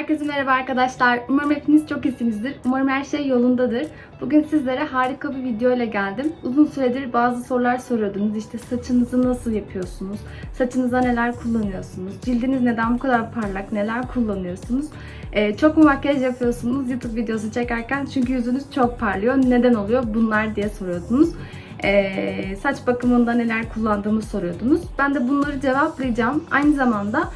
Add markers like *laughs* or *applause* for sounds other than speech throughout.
Herkese merhaba arkadaşlar. Umarım hepiniz çok iyisinizdir. Umarım her şey yolundadır. Bugün sizlere harika bir video ile geldim. Uzun süredir bazı sorular soruyordunuz. İşte saçınızı nasıl yapıyorsunuz? Saçınıza neler kullanıyorsunuz? Cildiniz neden bu kadar parlak? Neler kullanıyorsunuz? Ee, çok mu makyaj yapıyorsunuz YouTube videosu çekerken? Çünkü yüzünüz çok parlıyor. Neden oluyor bunlar diye soruyordunuz. Ee, saç bakımında neler kullandığımı soruyordunuz. Ben de bunları cevaplayacağım. Aynı zamanda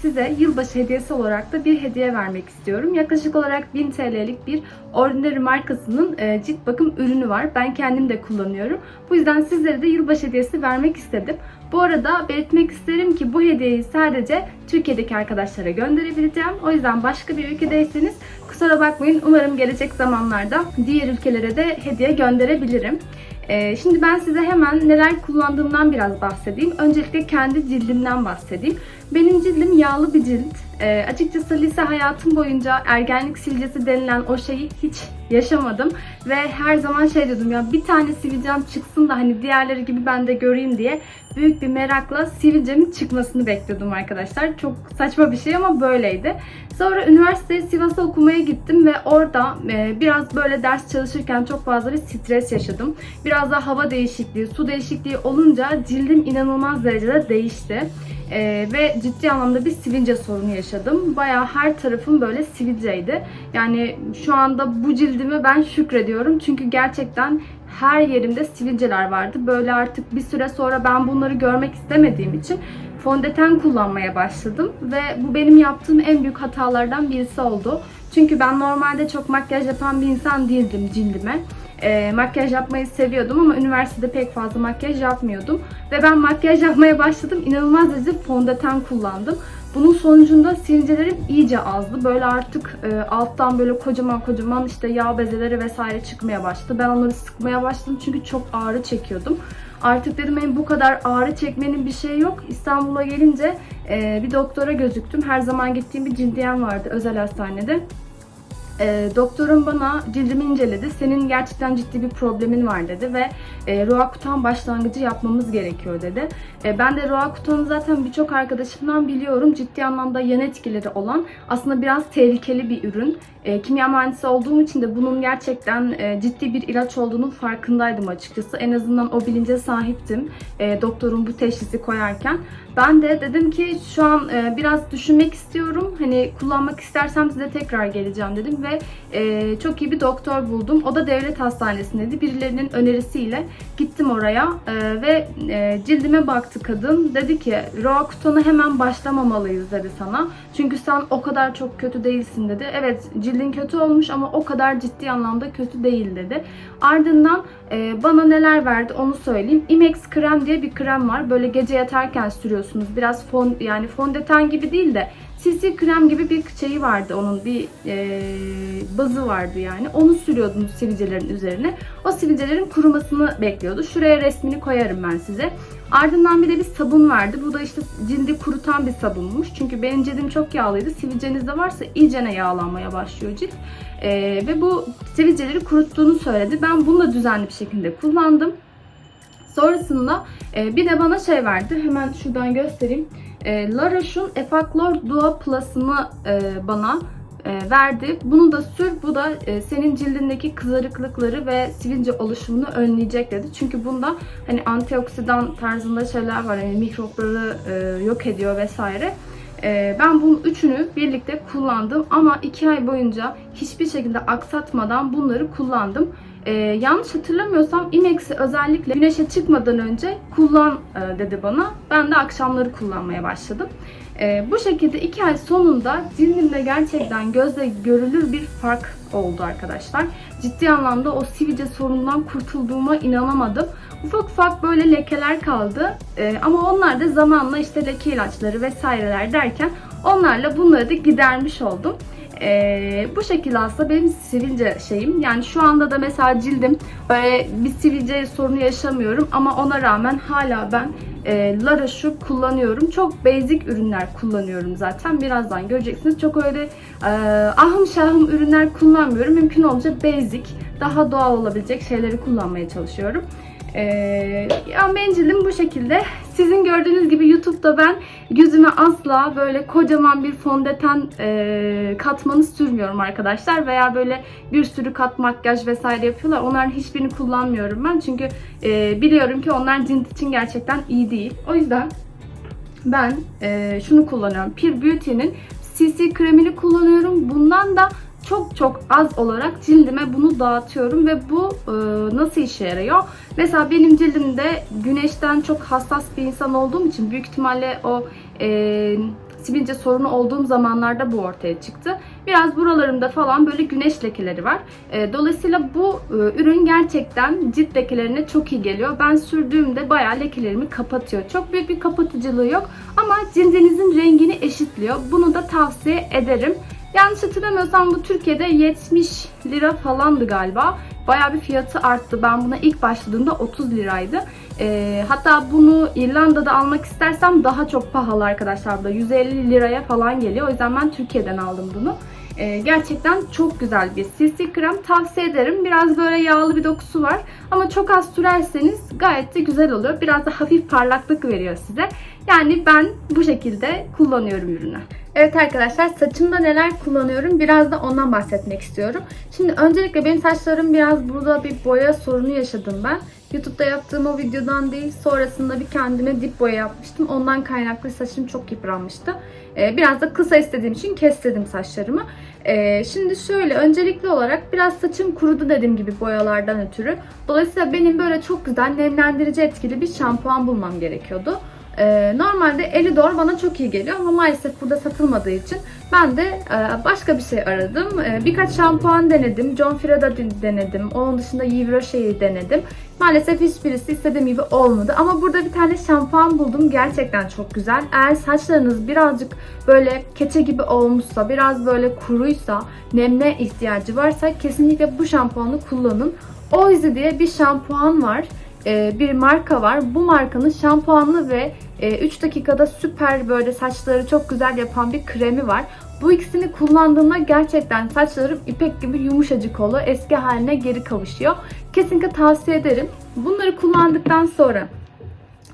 size yılbaşı hediyesi olarak da bir hediye vermek istiyorum. Yaklaşık olarak 1000 TL'lik bir Ordinary markasının e, cilt bakım ürünü var. Ben kendim de kullanıyorum. Bu yüzden sizlere de yılbaşı hediyesi vermek istedim. Bu arada belirtmek isterim ki bu hediyeyi sadece Türkiye'deki arkadaşlara gönderebileceğim. O yüzden başka bir ülkedeyseniz kusura bakmayın. Umarım gelecek zamanlarda diğer ülkelere de hediye gönderebilirim. Ee, Şimdi ben size hemen neler kullandığımdan biraz bahsedeyim. Öncelikle kendi cildimden bahsedeyim. Benim cildim yağlı bir cilt. Ee, açıkçası lise hayatım boyunca ergenlik sivilcesi denilen o şeyi hiç yaşamadım. Ve her zaman şey diyordum ya bir tane sivilcem çıksın da hani diğerleri gibi ben de göreyim diye büyük bir merakla sivilcemin çıkmasını bekliyordum arkadaşlar. Çok saçma bir şey ama böyleydi. Sonra üniversiteye Sivas'a okumaya gittim ve orada e, biraz böyle ders çalışırken çok fazla bir stres yaşadım. Biraz da hava değişikliği, su değişikliği olunca cildim inanılmaz derecede değişti. Ee, ve ciddi anlamda bir sivilce sorunu yaşadım. Bayağı her tarafım böyle sivilceydi. Yani şu anda bu cildime ben şükrediyorum. Çünkü gerçekten her yerimde sivilceler vardı. Böyle artık bir süre sonra ben bunları görmek istemediğim için fondöten kullanmaya başladım. Ve bu benim yaptığım en büyük hatalardan birisi oldu. Çünkü ben normalde çok makyaj yapan bir insan değildim cildime. E, makyaj yapmayı seviyordum ama üniversitede pek fazla makyaj yapmıyordum. Ve ben makyaj yapmaya başladım. İnanılmaz derecede fondöten kullandım. Bunun sonucunda sivilcelerim iyice azdı. Böyle artık e, alttan böyle kocaman kocaman işte yağ bezeleri vesaire çıkmaya başladı. Ben onları sıkmaya başladım çünkü çok ağrı çekiyordum. Artık dedim benim bu kadar ağrı çekmenin bir şey yok. İstanbul'a gelince e, bir doktora gözüktüm. Her zaman gittiğim bir cildiyen vardı özel hastanede. E, doktorum bana cildimi inceledi. Senin gerçekten ciddi bir problemin var dedi ve e, Roakutan başlangıcı yapmamız gerekiyor dedi. E, ben de Roakutan'ı zaten birçok arkadaşımdan biliyorum. Ciddi anlamda yan etkileri olan aslında biraz tehlikeli bir ürün. E, kimya mühendisi olduğum için de bunun gerçekten e, ciddi bir ilaç olduğunun farkındaydım açıkçası. En azından o bilince sahiptim. E, doktorun bu teşhisi koyarken. Ben de dedim ki şu an e, biraz düşünmek istiyorum. Hani kullanmak istersem size tekrar geleceğim dedim ve e, çok iyi bir doktor buldum. O da devlet hastanesindeydi. Birilerinin önerisiyle gittim oraya e, ve e, cildime baktı kadın. Dedi ki Roakutan'a hemen başlamamalıyız dedi sana. Çünkü sen o kadar çok kötü değilsin dedi. Evet cildin kötü olmuş ama o kadar ciddi anlamda kötü değil dedi. Ardından e, bana neler verdi onu söyleyeyim. Imex krem diye bir krem var. Böyle gece yatarken sürüyorsunuz. Biraz fon yani fondöten gibi değil de CC krem gibi bir şeyi vardı onun bir e, bazı vardı yani. Onu sürüyordunuz sivilcelerin üzerine. O sivilcelerin kurumasını bekliyordu. Şuraya resmini koyarım ben size. Ardından bir de bir sabun vardı. Bu da işte cildi kurutan bir sabunmuş. Çünkü benim cildim çok yağlıydı. Sivilceniz de varsa iyicene yağlanmaya başlıyor cilt. E, ve bu sivilceleri kuruttuğunu söyledi. Ben bunu da düzenli bir şekilde kullandım. Sonrasında e, bir de bana şey verdi. Hemen şuradan göstereyim. E, La Roche'un Effaclar Duo Plus'ını e, bana e, verdi. Bunu da sür. Bu da e, senin cildindeki kızarıklıkları ve sivilce oluşumunu önleyecek dedi. Çünkü bunda hani antioksidan tarzında şeyler var. Hani mikropları e, yok ediyor vesaire. E, ben bunun üçünü birlikte kullandım ama iki ay boyunca hiçbir şekilde aksatmadan bunları kullandım. Ee, yanlış hatırlamıyorsam Imex'i özellikle güneşe çıkmadan önce kullan e, dedi bana. Ben de akşamları kullanmaya başladım. Ee, bu şekilde 2 ay sonunda cildimde gerçekten gözle görülür bir fark oldu arkadaşlar. Ciddi anlamda o sivilce sorunundan kurtulduğuma inanamadım. Ufak ufak böyle lekeler kaldı. Ee, ama onlar da zamanla işte leke ilaçları vesaireler derken onlarla bunları da gidermiş oldum. Ee, bu şekilde aslında benim sivilce şeyim. Yani şu anda da mesela cildim böyle bir sivilce sorunu yaşamıyorum ama ona rağmen hala ben e, La Roche'u kullanıyorum. Çok basic ürünler kullanıyorum zaten. Birazdan göreceksiniz. Çok öyle e, ahım şahım ürünler kullanmıyorum. Mümkün olunca basic, daha doğal olabilecek şeyleri kullanmaya çalışıyorum. Ee, yani benim cildim bu şekilde. Sizin gördüğünüz gibi YouTube'da ben yüzüme asla böyle kocaman bir fondöten e, katmanı sürmüyorum arkadaşlar. Veya böyle bir sürü kat makyaj vesaire yapıyorlar. Onların hiçbirini kullanmıyorum ben. Çünkü e, biliyorum ki onlar cilt için gerçekten iyi değil. O yüzden ben e, şunu kullanıyorum. Pure Beauty'nin CC kremini kullanıyorum. Bundan da çok çok az olarak cildime bunu dağıtıyorum ve bu e, nasıl işe yarıyor? Mesela benim cildimde güneşten çok hassas bir insan olduğum için büyük ihtimalle o e, sivilce sorunu olduğum zamanlarda bu ortaya çıktı. Biraz buralarımda falan böyle güneş lekeleri var. E, dolayısıyla bu e, ürün gerçekten cilt lekelerine çok iyi geliyor. Ben sürdüğümde bayağı lekelerimi kapatıyor. Çok büyük bir kapatıcılığı yok ama cildinizin rengini eşitliyor. Bunu da tavsiye ederim. Yanlış hatırlamıyorsam bu Türkiye'de 70 lira falandı galiba. Bayağı bir fiyatı arttı. Ben buna ilk başladığımda 30 liraydı. Ee, hatta bunu İrlanda'da almak istersem daha çok pahalı arkadaşlar burada. 150 liraya falan geliyor. O yüzden ben Türkiye'den aldım bunu. Ee, gerçekten çok güzel bir CC krem. Tavsiye ederim. Biraz böyle yağlı bir dokusu var. Ama çok az sürerseniz gayet de güzel oluyor. Biraz da hafif parlaklık veriyor size. Yani ben bu şekilde kullanıyorum ürünü. Evet arkadaşlar saçımda neler kullanıyorum biraz da ondan bahsetmek istiyorum. Şimdi öncelikle benim saçlarım biraz burada bir boya sorunu yaşadım ben. YouTube'da yaptığım o videodan değil sonrasında bir kendime dip boya yapmıştım. Ondan kaynaklı saçım çok yıpranmıştı. Ee, biraz da kısa istediğim için kestirdim saçlarımı. Ee, şimdi şöyle öncelikli olarak biraz saçım kurudu dediğim gibi boyalardan ötürü. Dolayısıyla benim böyle çok güzel nemlendirici etkili bir şampuan bulmam gerekiyordu. Ee, normalde Elidor bana çok iyi geliyor ama maalesef burada satılmadığı için ben de e, başka bir şey aradım. E, birkaç şampuan denedim. John Frieda denedim. Onun dışında Yves Rocher'i denedim. Maalesef hiçbirisi istediğim gibi olmadı. Ama burada bir tane şampuan buldum. Gerçekten çok güzel. Eğer saçlarınız birazcık böyle keçe gibi olmuşsa, biraz böyle kuruysa, nemle ihtiyacı varsa kesinlikle bu şampuanı kullanın. Oizy diye bir şampuan var bir marka var. Bu markanın şampuanlı ve 3 dakikada süper böyle saçları çok güzel yapan bir kremi var. Bu ikisini kullandığımda gerçekten saçlarım ipek gibi yumuşacık oluyor. Eski haline geri kavuşuyor. Kesinlikle tavsiye ederim. Bunları kullandıktan sonra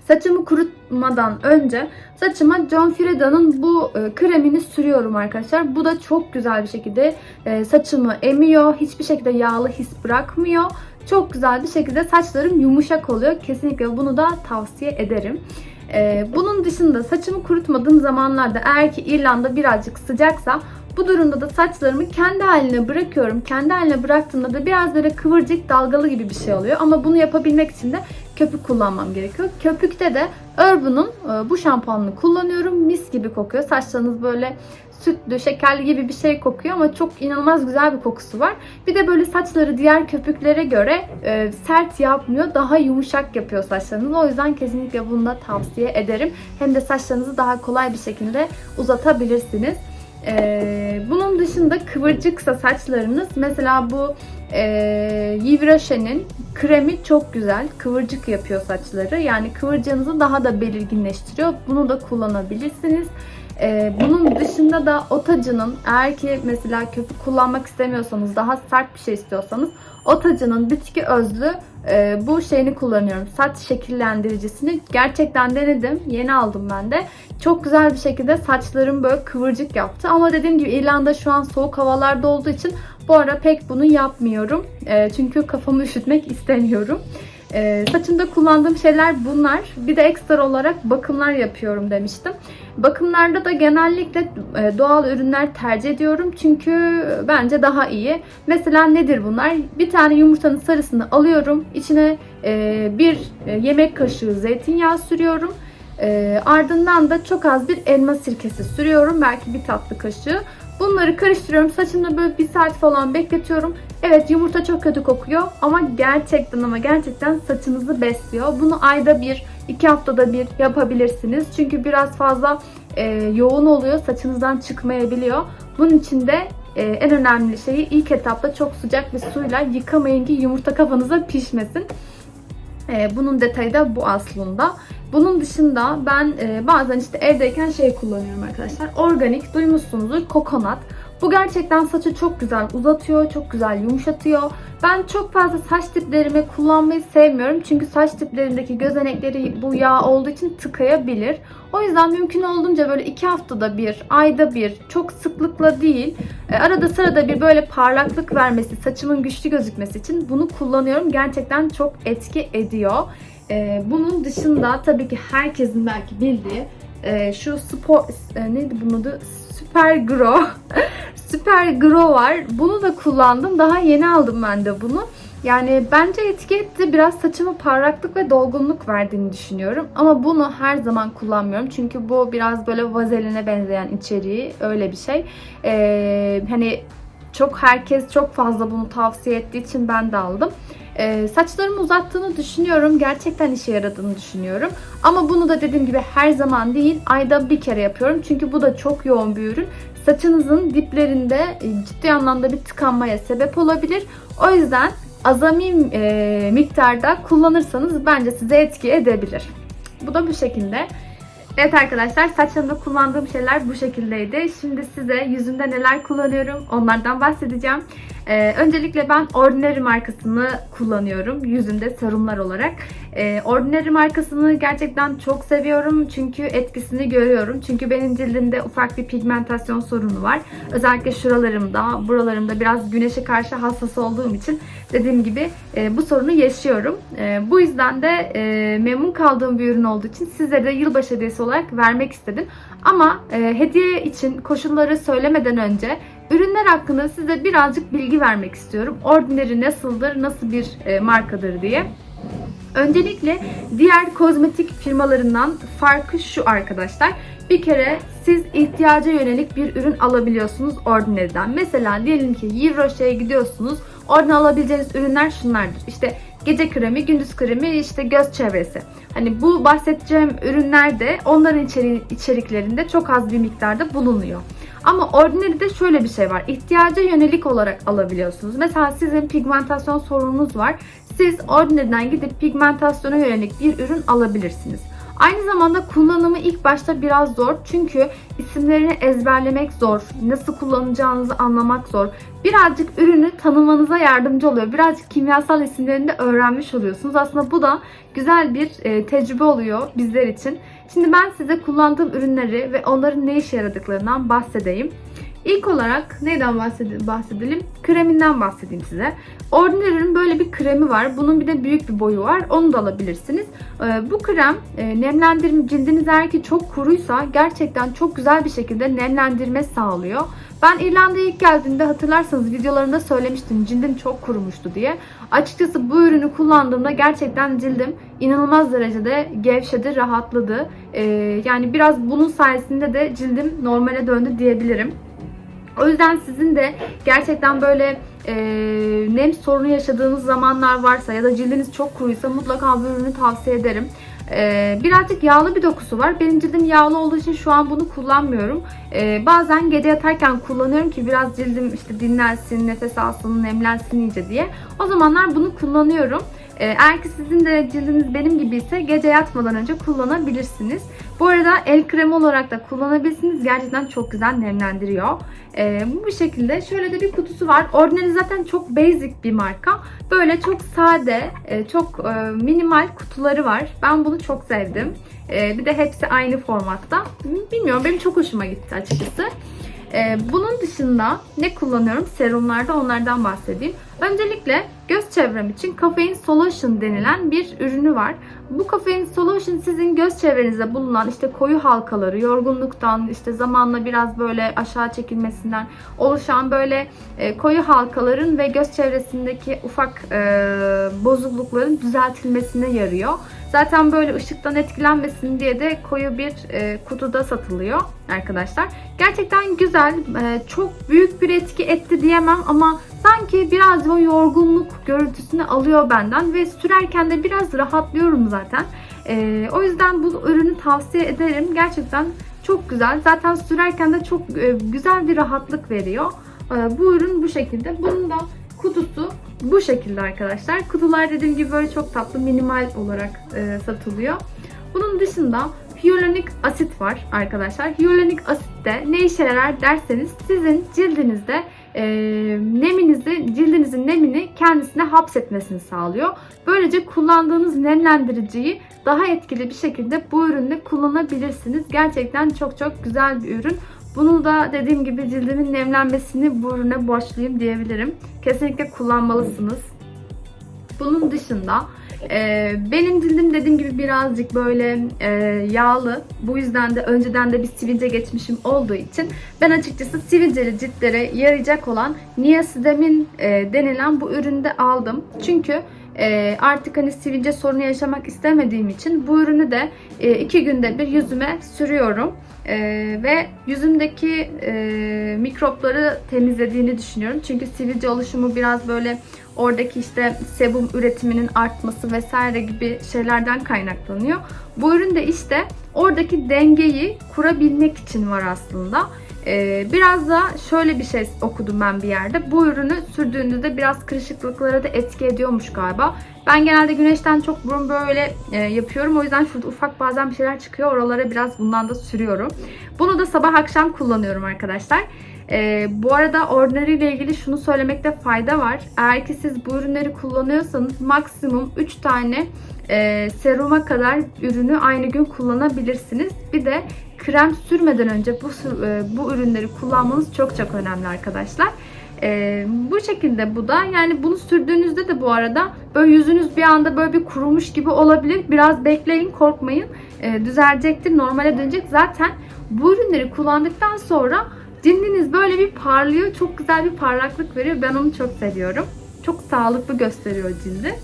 Saçımı kurutmadan önce saçıma John Frieda'nın bu e, kremini sürüyorum arkadaşlar. Bu da çok güzel bir şekilde e, saçımı emiyor. Hiçbir şekilde yağlı his bırakmıyor. Çok güzel bir şekilde saçlarım yumuşak oluyor. Kesinlikle bunu da tavsiye ederim. E, bunun dışında saçımı kurutmadığım zamanlarda eğer ki İrlanda birazcık sıcaksa bu durumda da saçlarımı kendi haline bırakıyorum. Kendi haline bıraktığımda da biraz böyle kıvırcık dalgalı gibi bir şey oluyor. Ama bunu yapabilmek için de köpük kullanmam gerekiyor. Köpükte de Urban'ın e, bu şampuanını kullanıyorum. Mis gibi kokuyor. Saçlarınız böyle sütlü, şekerli gibi bir şey kokuyor ama çok inanılmaz güzel bir kokusu var. Bir de böyle saçları diğer köpüklere göre e, sert yapmıyor. Daha yumuşak yapıyor saçlarınızı. O yüzden kesinlikle bunu da tavsiye ederim. Hem de saçlarınızı daha kolay bir şekilde uzatabilirsiniz. Ee, bunun dışında kıvırcıksa saçlarınız mesela bu e, Rocher'in kremi çok güzel. Kıvırcık yapıyor saçları. Yani kıvırcığınızı daha da belirginleştiriyor. Bunu da kullanabilirsiniz. Ee, bunun dışında da Otacı'nın eğer ki mesela köpük kullanmak istemiyorsanız daha sert bir şey istiyorsanız Otacı'nın bitki özlü e, bu şeyini kullanıyorum. Saç şekillendiricisini gerçekten denedim. Yeni aldım ben de. Çok güzel bir şekilde saçlarım böyle kıvırcık yaptı. Ama dediğim gibi İrlanda şu an soğuk havalarda olduğu için bu ara pek bunu yapmıyorum. E, çünkü kafamı *laughs* üşütmek istemiyorum. E, saçımda kullandığım şeyler bunlar. Bir de ekstra olarak bakımlar yapıyorum demiştim. Bakımlarda da genellikle e, doğal ürünler tercih ediyorum. Çünkü bence daha iyi. Mesela nedir bunlar? Bir tane yumurtanın sarısını alıyorum. İçine e, bir e, yemek kaşığı zeytinyağı sürüyorum. Ardından da çok az bir elma sirkesi sürüyorum. Belki bir tatlı kaşığı. Bunları karıştırıyorum. Saçımda böyle bir saat falan bekletiyorum. Evet yumurta çok kötü kokuyor ama gerçekten ama gerçekten saçınızı besliyor. Bunu ayda bir, iki haftada bir yapabilirsiniz. Çünkü biraz fazla e, yoğun oluyor. Saçınızdan çıkmayabiliyor. Bunun için de e, en önemli şeyi ilk etapta çok sıcak bir suyla yıkamayın ki yumurta kafanıza pişmesin. E, bunun detayı da bu aslında. Bunun dışında ben e, bazen işte evdeyken şey kullanıyorum arkadaşlar. Organik duymuşsunuzdur kokonat. Bu gerçekten saçı çok güzel uzatıyor, çok güzel yumuşatıyor. Ben çok fazla saç diplerimi kullanmayı sevmiyorum. Çünkü saç diplerindeki gözenekleri bu yağ olduğu için tıkayabilir. O yüzden mümkün olduğunca böyle iki haftada bir, ayda bir, çok sıklıkla değil, e, arada sırada bir böyle parlaklık vermesi, saçımın güçlü gözükmesi için bunu kullanıyorum. Gerçekten çok etki ediyor. E, bunun dışında tabii ki herkesin belki bildiği e, şu spor neydi bunun adı? Super *laughs* Super Grow var. Bunu da kullandım. Daha yeni aldım ben de bunu. Yani bence etki etti. Biraz saçıma parlaklık ve dolgunluk verdiğini düşünüyorum. Ama bunu her zaman kullanmıyorum. Çünkü bu biraz böyle vazeline benzeyen içeriği. Öyle bir şey. Ee, hani çok herkes çok fazla bunu tavsiye ettiği için ben de aldım. Ee, saçlarımı uzattığını düşünüyorum. Gerçekten işe yaradığını düşünüyorum. Ama bunu da dediğim gibi her zaman değil, ayda bir kere yapıyorum. Çünkü bu da çok yoğun bir ürün. Saçınızın diplerinde e, ciddi anlamda bir tıkanmaya sebep olabilir. O yüzden azami e, miktarda kullanırsanız bence size etki edebilir. Bu da bu şekilde. Evet arkadaşlar saçlarımda kullandığım şeyler bu şekildeydi. Şimdi size yüzümde neler kullanıyorum onlardan bahsedeceğim. Ee, öncelikle ben Ordinary markasını kullanıyorum yüzümde serumlar olarak. Ee, Ordinary markasını gerçekten çok seviyorum çünkü etkisini görüyorum. Çünkü benim cildimde ufak bir pigmentasyon sorunu var. Özellikle şuralarımda, buralarımda biraz güneşe karşı hassas olduğum için dediğim gibi e, bu sorunu yaşıyorum. E, bu yüzden de e, memnun kaldığım bir ürün olduğu için size de yılbaşı hediyesi olarak vermek istedim. Ama e, hediye için koşulları söylemeden önce ürünler hakkında size birazcık bilgi vermek istiyorum. Ordinary nasıldır, nasıl bir e, markadır diye. Öncelikle diğer kozmetik firmalarından farkı şu arkadaşlar. Bir kere siz ihtiyaca yönelik bir ürün alabiliyorsunuz Ordinary'den. Mesela diyelim ki Yves gidiyorsunuz. Oradan alabileceğiniz ürünler şunlardır. İşte gece kremi, gündüz kremi, işte göz çevresi. Hani bu bahsedeceğim ürünler de onların içeri içeriklerinde çok az bir miktarda bulunuyor. Ama Ordinary'de şöyle bir şey var. İhtiyaca yönelik olarak alabiliyorsunuz. Mesela sizin pigmentasyon sorununuz var. Siz Ordinary'den gidip pigmentasyona yönelik bir ürün alabilirsiniz. Aynı zamanda kullanımı ilk başta biraz zor. Çünkü isimlerini ezberlemek zor. Nasıl kullanacağınızı anlamak zor. Birazcık ürünü tanımanıza yardımcı oluyor. Birazcık kimyasal isimlerini de öğrenmiş oluyorsunuz. Aslında bu da güzel bir e, tecrübe oluyor bizler için. Şimdi ben size kullandığım ürünleri ve onların ne işe yaradıklarından bahsedeyim. İlk olarak neyden bahsedelim? Kreminden bahsedeyim size. Ordinary'nin böyle bir kremi var. Bunun bir de büyük bir boyu var. Onu da alabilirsiniz. Ee, bu krem e, nemlendirme cildiniz eğer ki çok kuruysa gerçekten çok güzel bir şekilde nemlendirme sağlıyor. Ben İrlanda'ya ilk geldiğimde hatırlarsanız videolarımda söylemiştim cildim çok kurumuştu diye. Açıkçası bu ürünü kullandığımda gerçekten cildim inanılmaz derecede gevşedi, rahatladı. Ee, yani biraz bunun sayesinde de cildim normale döndü diyebilirim. O yüzden sizin de gerçekten böyle e, nem sorunu yaşadığınız zamanlar varsa ya da cildiniz çok kuruysa mutlaka bu ürünü tavsiye ederim. Ee, birazcık yağlı bir dokusu var. Benim cildim yağlı olduğu için şu an bunu kullanmıyorum. Ee, bazen gece yatarken kullanıyorum ki biraz cildim işte dinlensin, nefes alsın, nemlensin iyice diye. O zamanlar bunu kullanıyorum. Ee, eğer ki sizin de cildiniz benim gibi ise gece yatmadan önce kullanabilirsiniz. Bu arada el kremi olarak da kullanabilirsiniz. Gerçekten çok güzel nemlendiriyor. Ee, bu şekilde. Şöyle de bir kutusu var. Ordinary zaten çok basic bir marka. Böyle çok sade, e, çok e, minimal kutuları var. Ben bunu çok sevdim. E, bir de hepsi aynı formatta. Bilmiyorum benim çok hoşuma gitti açıkçası. Ee, bunun dışında ne kullanıyorum? Serumlarda onlardan bahsedeyim. Öncelikle göz çevrem için Caffeine Solution denilen bir ürünü var. Bu Caffeine Solution sizin göz çevrenizde bulunan işte koyu halkaları, yorgunluktan, işte zamanla biraz böyle aşağı çekilmesinden oluşan böyle e, koyu halkaların ve göz çevresindeki ufak e, bozuklukların düzeltilmesine yarıyor. Zaten böyle ışıktan etkilenmesin diye de koyu bir e, kutuda satılıyor arkadaşlar. Gerçekten güzel. E, çok büyük bir etki etti diyemem ama sanki biraz o yorgunluk görüntüsünü alıyor benden ve sürerken de biraz rahatlıyorum zaten. E, o yüzden bu ürünü tavsiye ederim. Gerçekten çok güzel. Zaten sürerken de çok e, güzel bir rahatlık veriyor. E, bu ürün bu şekilde. Bunun da kutusu bu şekilde arkadaşlar. Kutular dediğim gibi böyle çok tatlı minimal olarak e, satılıyor. Bunun dışında hyaluronik asit var arkadaşlar. Hyaluronik asit de ne işe yarar derseniz sizin cildinizde e, neminizi, cildinizin nemini kendisine hapsetmesini sağlıyor. Böylece kullandığınız nemlendiriciyi daha etkili bir şekilde bu ürünle kullanabilirsiniz. Gerçekten çok çok güzel bir ürün. Bunu da dediğim gibi cildimin nemlenmesini bu ürüne borçluyum diyebilirim. Kesinlikle kullanmalısınız. Bunun dışında e, benim cildim dediğim gibi birazcık böyle e, yağlı. Bu yüzden de önceden de bir sivilce geçmişim olduğu için ben açıkçası sivilceli ciltlere yarayacak olan Niacinamide e, denilen bu ürünü de aldım. Çünkü e, artık hani sivilce sorunu yaşamak istemediğim için bu ürünü de e, iki günde bir yüzüme sürüyorum. E, ve yüzümdeki e, mikropları temizlediğini düşünüyorum. Çünkü sivilce oluşumu biraz böyle oradaki işte sebum üretiminin artması vesaire gibi şeylerden kaynaklanıyor. Bu ürün de işte oradaki dengeyi kurabilmek için var aslında. Ee, biraz da şöyle bir şey okudum ben bir yerde. Bu ürünü sürdüğünüzde biraz kırışıklıklara da etki ediyormuş galiba. Ben genelde güneşten çok burun böyle e, yapıyorum. O yüzden şurada ufak bazen bir şeyler çıkıyor. Oralara biraz bundan da sürüyorum. Bunu da sabah akşam kullanıyorum arkadaşlar. Ee, bu arada Ordinary ile ilgili şunu söylemekte fayda var. Eğer ki siz bu ürünleri kullanıyorsanız maksimum 3 tane e, seruma kadar ürünü aynı gün kullanabilirsiniz. Bir de krem sürmeden önce bu e, bu ürünleri kullanmanız çok çok önemli arkadaşlar. E, bu şekilde bu da yani bunu sürdüğünüzde de bu arada böyle yüzünüz bir anda böyle bir kurumuş gibi olabilir. Biraz bekleyin korkmayın e, düzelecektir normale dönecek. Zaten bu ürünleri kullandıktan sonra cildiniz böyle bir parlıyor. Çok güzel bir parlaklık veriyor. Ben onu çok seviyorum. Çok sağlıklı gösteriyor cildi.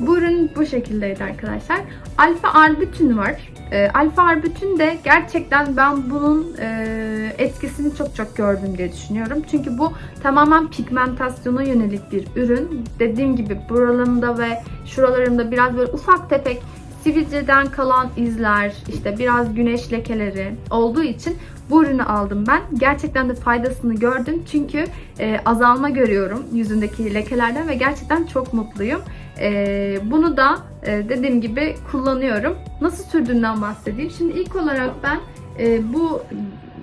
Bu ürün bu şekildeydi arkadaşlar. Alfa arbütün var. E, alfa arbütün de gerçekten ben bunun e, etkisini çok çok gördüm diye düşünüyorum. Çünkü bu tamamen pigmentasyona yönelik bir ürün. Dediğim gibi buralarımda ve şuralarımda biraz böyle ufak tefek sivilceden kalan izler, işte biraz güneş lekeleri olduğu için bu ürünü aldım ben. Gerçekten de faydasını gördüm. Çünkü e, azalma görüyorum yüzündeki lekelerden ve gerçekten çok mutluyum. E, bunu da e, dediğim gibi kullanıyorum. Nasıl sürdüğünden bahsedeyim. Şimdi ilk olarak ben e, bu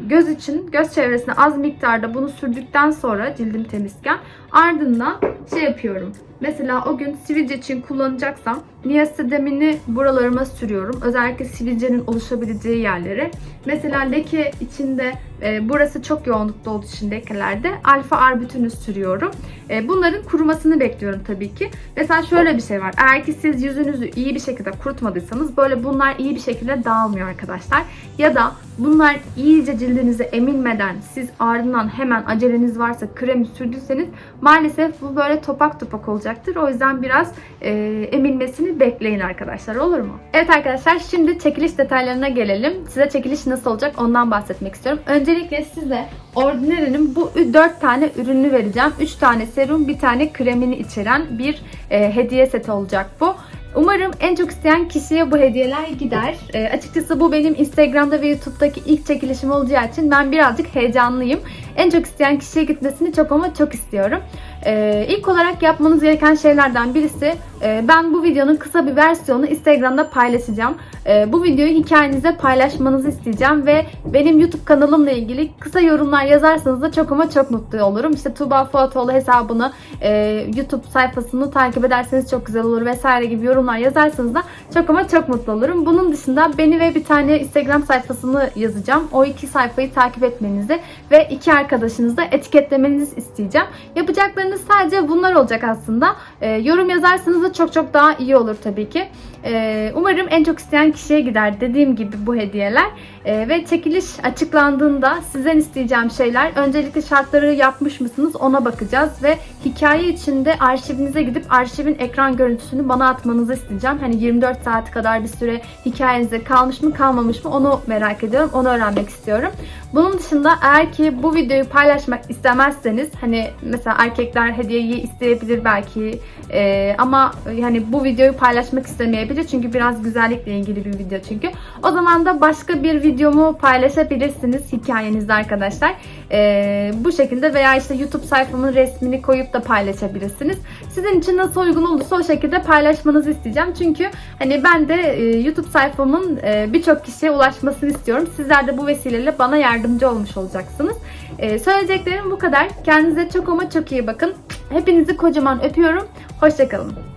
göz için göz çevresine az miktarda bunu sürdükten sonra cildim temizken ardından şey yapıyorum. Mesela o gün sivilce için kullanacaksam niasidamini buralarıma sürüyorum. Özellikle sivilcenin oluşabileceği yerlere. Mesela leke içinde e, burası çok yoğunlukta olduğu için lekelerde alfa arbütünü sürüyorum. E, bunların kurumasını bekliyorum tabii ki. Mesela şöyle bir şey var. Eğer ki siz yüzünüzü iyi bir şekilde kurutmadıysanız böyle bunlar iyi bir şekilde dağılmıyor arkadaşlar. Ya da bunlar iyice cildinize emilmeden siz ardından hemen aceleniz varsa kremi sürdüyseniz maalesef bu böyle topak topak olacaktır. O yüzden biraz e, emilmesini bekleyin arkadaşlar olur mu? Evet arkadaşlar şimdi çekiliş detaylarına gelelim. Size çekiliş nasıl olacak ondan bahsetmek istiyorum. Öncelikle size Ordinary'nin bu 4 tane ürünü vereceğim. 3 tane serum, bir tane kremini içeren bir e, hediye seti olacak bu. Umarım en çok isteyen kişiye bu hediyeler gider. E, açıkçası bu benim Instagram'da ve YouTube'daki ilk çekilişim olacağı için ben birazcık heyecanlıyım. En çok isteyen kişiye gitmesini çok ama çok istiyorum. E, ilk olarak yapmanız gereken şeylerden birisi e, ben bu videonun kısa bir versiyonu Instagram'da paylaşacağım. E, bu videoyu hikayenize paylaşmanızı isteyeceğim ve benim YouTube kanalımla ilgili kısa yorumlar yazarsanız da çok ama çok mutlu olurum. İşte Tuğba Fuatoğlu hesabını, e, YouTube sayfasını takip ederseniz çok güzel olur vesaire gibi yorumlar yazarsanız da çok ama çok mutlu olurum. Bunun dışında beni ve bir tane Instagram sayfasını yazacağım. O iki sayfayı takip etmenizi ve iki arkadaşınızı da etiketlemenizi isteyeceğim. Yapacaklarınız sadece bunlar olacak aslında. E, yorum yazarsanız da çok çok daha iyi olur tabii ki. E, umarım en çok isteyen kişiye gider dediğim gibi bu hediyeler. E, ve çekiliş açıklandığında sizden isteyeceğim şeyler öncelikle şartları yapmış mısınız ona bakacağız ve hikaye içinde arşivinize gidip arşivin ekran görüntüsünü bana atmanızı isteyeceğim. Hani 24 saat kadar bir süre hikayenize kalmış mı kalmamış mı onu merak ediyorum. Onu öğrenmek istiyorum. Bunun dışında eğer ki bu videoyu paylaşmak istemezseniz hani mesela erkekler hediyeyi isteyebilir belki. Ee, ama yani bu videoyu paylaşmak istemeyebilir. Çünkü biraz güzellikle ilgili bir video çünkü. O zaman da başka bir videomu paylaşabilirsiniz hikayenizde arkadaşlar. Ee, bu şekilde veya işte YouTube sayfamın resmini koyup da paylaşabilirsiniz. Sizin için nasıl uygun olursa o şekilde paylaşmanızı isteyeceğim. Çünkü hani ben de e, YouTube sayfamın e, birçok kişiye ulaşmasını istiyorum. Sizler de bu vesileyle bana yardımcı olmuş olacaksınız. E, söyleyeceklerim bu kadar. Kendinize çok ama çok iyi bakın. Hepinizi kocaman öpüyorum. Hoşçakalın.